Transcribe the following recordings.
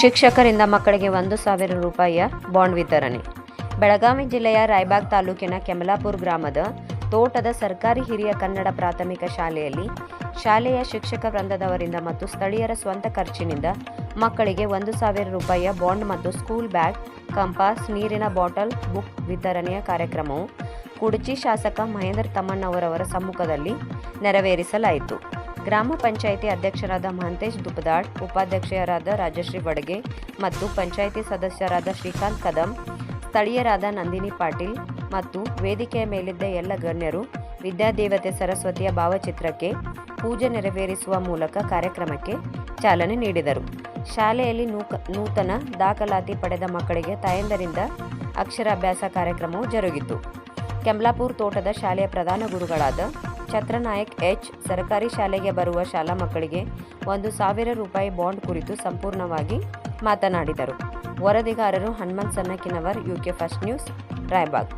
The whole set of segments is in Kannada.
ಶಿಕ್ಷಕರಿಂದ ಮಕ್ಕಳಿಗೆ ಒಂದು ಸಾವಿರ ರೂಪಾಯಿಯ ಬಾಂಡ್ ವಿತರಣೆ. ಬೆಳಗಾವಿ ಜಿಲ್ಲೆಯ ರಾಯಬಾಗ್ ತಾಲೂಕಿನ ಕೆಮಲಾಪುರ ಗ್ರಾಮದ ತೋಟದ ಸರ್ಕಾರಿ ಹಿರಿಯ ಕನ್ನಡ ಪ್ರಾಥಮಿಕ ಶಾಲೆಯಲ್ಲಿ ಶಾಲೆಯ ಶಿಕ್ಷಕ ವೃಂದದವರಿಂದ ಮತ್ತು ಸ್ಥಳೀಯರ ಸ್ವಂತ ಖರ್ಚಿನಿಂದ ಮಕ್ಕಳಿಗೆ ಒಂದು ಸಾವಿರ ರೂಪಾಯಿಯ ಬಾಂಡ್ ಮತ್ತು ಸ್ಕೂಲ್ ಬ್ಯಾಗ್, ಕಂಪಾಸ್, ನೀರಿನ ಬಾಟಲ್, ಬುಕ್ ವಿತರಣೆಯ ಕಾರ್ಯಕ್ರಮವು ಕುಡಚಿ ಶಾಸಕ ಮಹೇಂದ್ರ ತಮ್ಮಣ್ಣವರವರ ಸಮ್ಮುಖದಲ್ಲಿ ನೆರವೇರಿಸಲಾಯಿತು. ಗ್ರಾಮ ಪಂಚಾಯಿತಿ ಅಧ್ಯಕ್ಷರಾದ ಮಹಂತೇಶ್ ದುಬದಾಳ್ ಉಪಾಧ್ಯಕ್ಷರಾದ ರಾಜಶ್ರೀ ಬಡಗೆ ಮತ್ತು ಪಂಚಾಯಿತಿ ಸದಸ್ಯರಾದ ಶ್ರೀಕಾಂತ್ ಕದಂ, ಸ್ಥಳೀಯರಾದ ನಂದಿನಿ ಪಾಟೀಲ್ ಮತ್ತು ವೇದಿಕೆಯ ಮೇಲಿದ್ದ ಎಲ್ಲ ಗಣ್ಯರು ವಿದ್ಯಾದೇವತೆ ಸರಸ್ವತಿಯ ಭಾವಚಿತ್ರಕ್ಕೆ ಪೂಜೆ ನೆರವೇರಿಸುವ ಮೂಲಕ ಕಾರ್ಯಕ್ರಮಕ್ಕೆ ಚಾಲನೆ ನೀಡಿದರು. ಶಾಲೆಯಲ್ಲಿ ನೂತನ ದಾಖಲಾತಿ ಪಡೆದ ಮಕ್ಕಳಿಗೆ ತಾಯಂದರಿಂದ ಅಕ್ಷರಾಭ್ಯಾಸ ಕಾರ್ಯಕ್ರಮವು ಜರುಗಿತು. ಕೆಮ್ಲಾಪುರ್ ತೋಟದ ಶಾಲೆಯ ಪ್ರಧಾನ ಗುರುಗಳಾದ ಛತ್ರನಾಯಕ್ ಎಚ್ ಸರ್ಕಾರಿ ಶಾಲೆಗೆ ಬರುವ ಶಾಲಾ ಮಕ್ಕಳಿಗೆ ಒಂದು ಸಾವಿರ ರೂಪಾಯಿ ಬಾಂಡ್ ಕುರಿತು ಸಂಪೂರ್ಣವಾಗಿ ಮಾತನಾಡಿದರು. ವರದಿಗಾರರು Hanumanth Sannakinavar UK first news, Raybag.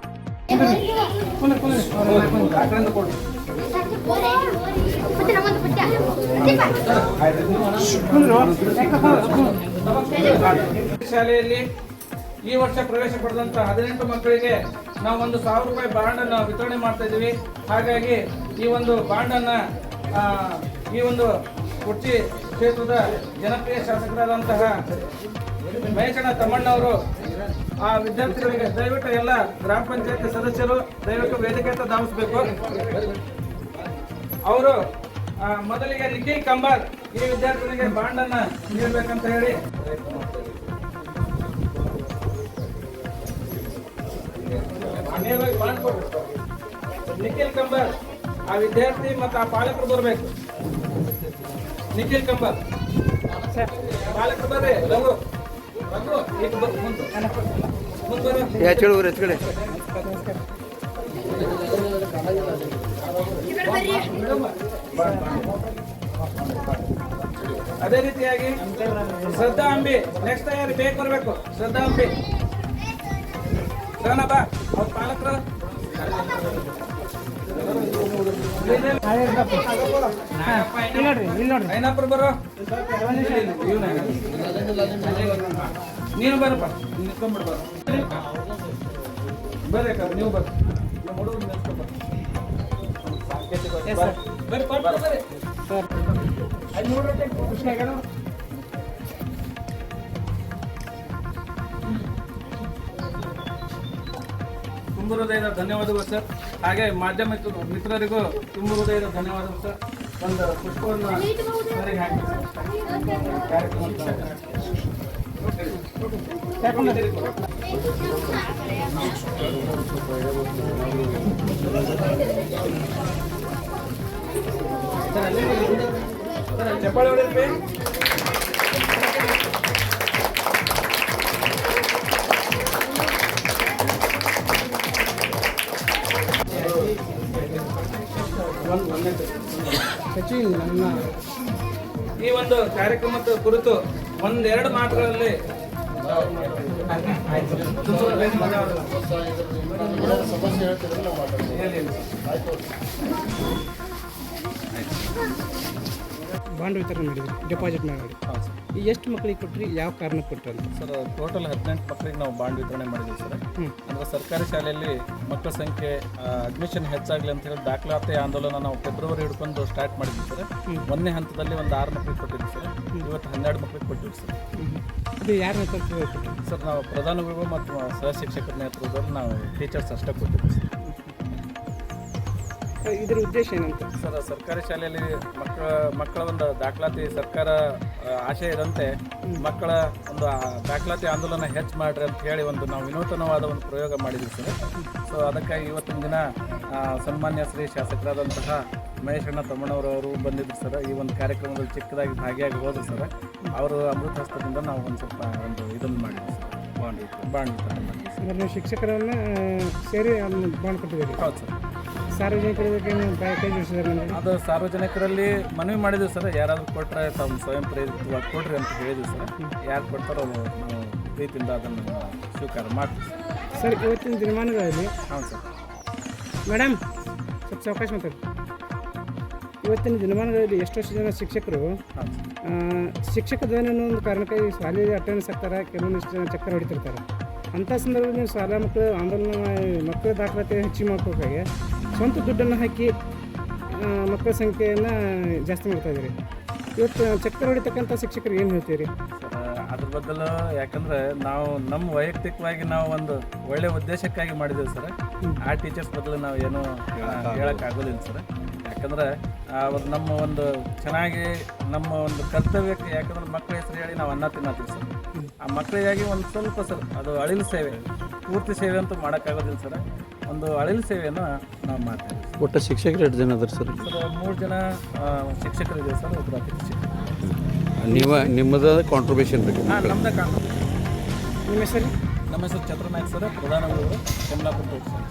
ಶಾಲೆಯಲ್ಲಿ ಈ ವರ್ಷ ಪ್ರವೇಶ ಪಡೆದಂತ ಹದಿನೆಂಟು ಮಕ್ಕಳಿಗೆ ನಾವು ಒಂದು ಸಾವಿರ ರೂಪಾಯಿ ಬಾಂಡ್ ಅನ್ನು ವಿತರಣೆ ಮಾಡ್ತಾ ಇದ್ದೀವಿ. ಹಾಗಾಗಿ ಈ ಒಂದು ಬಾಂಡ್ ಅನ್ನ ಈ ಒಂದು ಕುರ್ಚಿ ಕ್ಷೇತ್ರದ ಜನಪ್ರಿಯ ಶಾಸಕರಾದಂತಹ ಮಹೇಶಣ್ಣ ತಮ್ಮಣ್ಣವರು ಆ ವಿದ್ಯಾರ್ಥಿಗಳಿಗೆ ದಯವಿಟ್ಟು ಎಲ್ಲ ಗ್ರಾಮ ಪಂಚಾಯತ್ ಸದಸ್ಯರು ದಯವಿಟ್ಟು ವೇದಿಕೆ ಅಂತ ಧಾವಿಸಬೇಕು. ಅವರು ಮೊದಲಿಗೆ ನಿಖಿಲ್ ಕಂಬಾರ್ ಈ ವಿದ್ಯಾರ್ಥಿಗಳಿಗೆ ಬಾಂಡನ್ನು ನೀಡಬೇಕಂತ ಹೇಳಿ ನೇರವಾಗಿ ಬಾಂಡ್ ಕೊಡ್ಬೇಕು ನಿಖಿಲ್ ಕಂಬರ್ ಆ ವಿದ್ಯಾರ್ಥಿ ಮತ್ತು ಆ ಪಾಲಕರು ಬರಬೇಕು. ನಿಖಿಲ್ ಕಂಬರ್. ಪಾಲಕರು ಬರ್ರಿ ಲಘು ಲಘು ಈಗ ಮುಂದೆ ಅದೇ ರೀತಿಯಾಗಿ ಶ್ರದ್ಧಾ ಅಂಬಿ ನೆಕ್ಸ್ಟ್ ಯಾರು ಬೇಕು ಬರಬೇಕು. ಶ್ರದ್ಧಾ ಅಂಬಿ. ಬಾ ಅವ್ರ ಪಾಲಕರು. ಐನಪ್ಪರು ಬರೋ. ನೀನು ಬರಪ್ಪ. ನಿಂತ್ಕೊಂಡ್ಬಿಡು ಬರೋ ಬರ್ರಿ ನೀವು ಬರ್ರಿ. ನಮ್ಮ ಹುಡುಗ ನಿಂತ್ಕೊಂಡ್ ಬರ್ರಿ. ಬರ್ರಿ ಬರ್ರಿ. ಅಲ್ಲಿ ನೋಡ್ರಿ ಕೃಷ್ಣ ತುಂಬ ಹೃದಯದ ಧನ್ಯವಾದಗಳು ಸರ್ ಹಾಗೆ ಮಾಧ್ಯಮ ಮಿತ್ರರಿಗೂ ತುಂಬ ಹೃದಯದ ಧನ್ಯವಾದಗಳು ಸರ್ ಒಂದು ಪುಷ್ಪವನ್ನು ಸರಿಗೆ ಹಾಕಿ ಸರ್. ಅಲ್ಲಿ ಚಪ್ಪಾಳೆ. ಈ ಒಂದು ಕಾರ್ಯಕ್ರಮದ ಕುರಿತು ಒಂದೆರಡು ಮಾತುಗಳಲ್ಲಿ ಹೇಳಿ. ಬಾಂಡ್ ವಿತರಣೆ ಮಾಡಿದ್ರಿ ಡೆಪಾಸಿಟ್ ಮಾಡಿ ಈ ಎಷ್ಟು ಮಕ್ಕಳಿಗೆ ಕೊಟ್ಟರಿ ಯಾವ ಕಾರಣಕ್ಕೆ ಕೊಟ್ಟರು ಅಂತ? ಸರ್ ಟೋಟಲ್ ಹದಿನೆಂಟು ಮಕ್ಕಳಿಗೆ ನಾವು ಬಾಂಡ್ ವಿತರಣೆ ಮಾಡಿದ್ವಿ ಸರ್. ಅಂದರೆ ಸರ್ಕಾರಿ ಶಾಲೆಯಲ್ಲಿ ಮಕ್ಕಳ ಸಂಖ್ಯೆ ಅಡ್ಮಿಷನ್ ಹೆಚ್ಚಾಗಲಿ ಅಂತ ಹೇಳಿ ದಾಖಲಾತಿ ಆಂದೋಲನ ನಾವು ಫೆಬ್ರವರಿ ಹಿಡ್ಕೊಂಡು ಸ್ಟಾರ್ಟ್ ಮಾಡಿದ್ವಿ ಸರ್. ಒಂದನೇ ಹಂತದಲ್ಲಿ ಒಂದು ಆರು ಮಕ್ಕಳಿಗೆ ಕೊಟ್ಟಿದ್ವಿ ಸರ್. ಇವತ್ತು ಹನ್ನೆರಡು ಮಕ್ಕಳಿಗೆ ಕೊಟ್ಟಿವಿ ಸರ್. ಅದು ಯಾರ ನೇತೃತ್ವ ಸರ್ ನಾವು ಪ್ರಧಾನ ಗುರು ಮತ್ತು ಸಹ ಶಿಕ್ಷಕರ ನೇತೃತ್ವದಲ್ಲಿ ನಾವು ಟೀಚರ್ಸ್ ಅಷ್ಟೇ ಕೊಟ್ಟಿದ್ವಿ ಸರ್. ಇದರ ಉದ್ದೇಶ ಏನಂತ? ಸರ್ ಸರ್ಕಾರಿ ಶಾಲೆಯಲ್ಲಿ ಮಕ್ಕಳ ಮಕ್ಕಳ ಒಂದು ದಾಖಲಾತಿ ಸರ್ಕಾರ ಆಶಯದಂತೆ ಆಶಯ ಇದಂತೆ ಮಕ್ಕಳ ಒಂದು ದಾಖಲಾತಿ ಆಂದೋಲನ ಹೆಚ್ಚು ಮಾಡ್ರಿ ಅಂತ ಹೇಳಿ ಒಂದು ನಾವು ವಿನೂತನವಾದ ಒಂದು ಪ್ರಯೋಗ ಮಾಡಿದ್ವಿ ಸರ್. ಸೊ ಅದಕ್ಕಾಗಿ ಇವತ್ತಿನ ದಿನ ಸನ್ಮಾನ್ಯ ಶ್ರೀ ಶಾಸಕರಾದಂತಹ ಮಹೇಶಣ್ಣ ತಮ್ಮಣ್ಣವರವರು ಬಂದಿದ್ದರು ಸರ್. ಈ ಒಂದು ಕಾರ್ಯಕ್ರಮದಲ್ಲಿ ಚಿಕ್ಕದಾಗಿ ಭಾಗಿಯಾಗಿ ಹೋದ್ರು ಸರ್. ಅವರು ಅಮೃತ ಹಸ್ತದಿಂದ ನಾವು ಒಂದು ಸ್ವಲ್ಪ ಒಂದು ಇದನ್ನು ಮಾಡಿದ್ವಿ ಸರ್. Bond bond sir. ನೀವು ಶಿಕ್ಷಕರನ್ನ ಸೇರಿ ಬಾಂಡ್ ಕೊಟ್ಟಿದ್ದೀವಿ ಹೌದು ಸರ್. ಸಾರ್ವಜನಿಕರಿಗೆ ಅದು ಸಾರ್ವಜನಿಕರಲ್ಲಿ ಮನವಿ ಮಾಡಿದ್ವಿ ಸರ್. ಯಾರಾದ್ರೂ ಕೊಟ್ಟರೆ ತಮ್ಮ ಸ್ವಯಂ ಪ್ರೇರಿತವಾಗಿ ಕೊಡ್ರಿ ಅಂತ ಹೇಳಿದ್ವಿ ಸರ್. ಯಾರು ಕೊಡ್ತಾರೋ ನಾವು ಪ್ರೀತಿಯಿಂದ ಅದನ್ನು ಸ್ವೀಕಾರ ಮಾಡ್ತೀವಿ ಸರ್. ಇವತ್ತಿನ ದಿನಮಾನಗಳಲ್ಲಿ ಹೌದು ಸರ್. ಮೇಡಮ್ ಸ್ವಲ್ಪ ಸಾವಕಾಶ ಮಾತಾಡಿ. ಇವತ್ತಿನ ದಿನಮಾನಗಳಲ್ಲಿ ಎಷ್ಟೋ ಜನ ಶಿಕ್ಷಕರು ಹಾಂ ಶಿಕ್ಷಕ ಧ್ವನಿ ಅನ್ನೋ ಒಂದು ಕಾರಣಕ್ಕಾಗಿ ಶಾಲೆಯಲ್ಲಿ ಅಟೆಂಡೆನ್ಸ್ ಆಗ್ತಾರೆ ಕೆಲವೊಂದಿಷ್ಟು ಜನ ಚಕ್ಕರ್ ಹೊಡಿತಿರ್ತಾರೆ. ಅಂಥ ಸಂದರ್ಭದಲ್ಲಿ ನೀವು ಶಾಲಾ ಮಕ್ಕಳು ಆಂದೋಲನ ಮಕ್ಕಳ ದಾಖಲಾತಿ ಹೆಚ್ಚಿಗೆ ಮಾಡ್ಕೋಬೇಕಾಗಿ ಸ್ವಂತ ದುಡ್ಡನ್ನು ಹಾಕಿ ಮಕ್ಕಳ ಸಂಖ್ಯೆಯನ್ನು ಜಾಸ್ತಿ ಮಾಡ್ತಾ ಇದ್ದೀರಿ. ಇವತ್ತು ಚಕ್ಕರ್ ಹೊಡಿತಕ್ಕಂಥ ಶಿಕ್ಷಕರು ಏನು ಹೇಳ್ತೀರಿ? ಸರ್ ಅದ್ರ ಬದಲು ಯಾಕಂದ್ರೆ ನಾವು ನಮ್ಮ ವೈಯಕ್ತಿಕವಾಗಿ ನಾವು ಒಂದು ಒಳ್ಳೆ ಉದ್ದೇಶಕ್ಕಾಗಿ ಮಾಡಿದ್ದೀವಿ ಸರ್. ಆ ಟೀಚರ್ಸ್ ಬದಲು ನಾವು ಏನು ಹೇಳೋಕ್ಕಾಗೋದಿಲ್ಲ. ಸರ್. ಯಾಕಂದ್ರೆ ಅವ್ರು ನಮ್ಮ ಒಂದು ಚೆನ್ನಾಗಿ ನಮ್ಮ ಒಂದು ಕರ್ತವ್ಯಕ್ಕೆ ಯಾಕಂದ್ರೆ ಮಕ್ಕಳ ಹೆಸರು ಹೇಳಿ ನಾವು ಅನ್ನ ತಿನ್ನತ್ತೀವಿ ಸರ್. ಆ ಮಕ್ಕಳಿಗಾಗಿ ಒಂದು ಸ್ವಲ್ಪ ಸರ್ ಅದು ಅಳಿಲು ಸೇವೆ ಪೂರ್ತಿ ಸೇವೆ ಅಂತೂ ಮಾಡೋಕ್ಕಾಗೋದಿಲ್ಲ ಸರ್. ಒಂದು ಅಳಿಲು ಸೇವೆಯನ್ನು ನಾವು ಮಾಡ್ತೀವಿ. ಒಟ್ಟು ಶಿಕ್ಷಕರು ಎಷ್ಟು ಜನ ಅದ್ರ ಸರ್? ಸರ್ ಮೂರು ಜನ ಶಿಕ್ಷಕರು ಶಿಕ್ಷಕರಿದೆ ಸರ್ ಒಬ್ಬರು ಅತಿಥಿ ಶಿಕ್ಷಕರು. ನೀವು ನಿಮ್ಮದ ಕಾಂಟ್ರಿಬ್ಯೂಷನ್ ಬೇಕು ಹಾಂ ನಮ್ಮದೇ ನಿಮ್ಮ ಹೆಸರು? ನಮ್ಮ ಹೆಸರು ಚಂದ್ರನಾಯ್ಕ ಸರ್ ಪ್ರಧಾನ ಕಮಲಾಪುರ ಸರ್.